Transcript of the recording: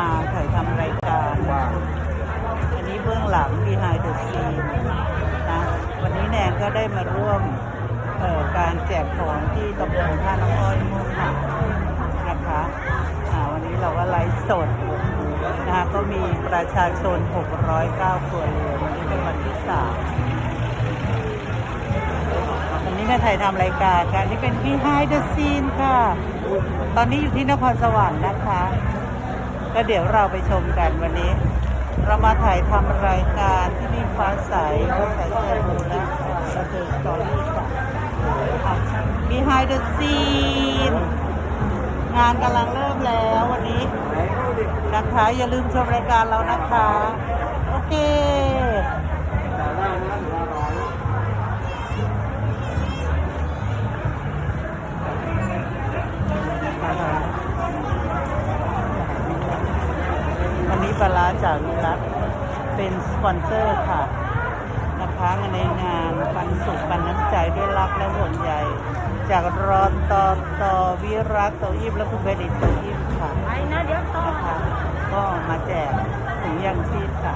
มาถ่ายทำรายการอันนี้เบื้องหลัง behind the scene นะ วันนี้แนนก็ได้มาร่วมการแจกของที่ตำบลท่าน้ำอ้อยมุ่งหานะคะวันนี้เราก็ไลฟ์สดนะคะก็มีประชาชน 609 ครัวเรือนวันนี้เป็นวันที่สามวันนี้มาถ่ายทำรายการค่ะนี่เป็น behind the scene ค่ะ ตอนนี้อยู่ที่นครสวรรค์นะคะ็เดี๋ยวเราไปชมกันวันนี้ เรามาถ่ายทำรายการที่นี่ฟ้าใสฟ้าใสแซ่บูและสเตอร์สตอรี่ค่ะอะ behind the scene งานกำลังเริ่มแล้ววันนี้นะคะ อย่าลืมชมรายการเรานะคะ โอเค ปลาร้าจากวิรัตเป็นสปอนเซอร์ค่ะนะคะในงานปันสุขปันน้ำใจด้วยรักและห่วงใยจากรอนต่อต่อวิรัตต่อยิบและคุณเบดิตต่อยิบค่ะไปนะเดี๋ยวต่อนะคะก็มาแจกถุงยางชีพค่ะ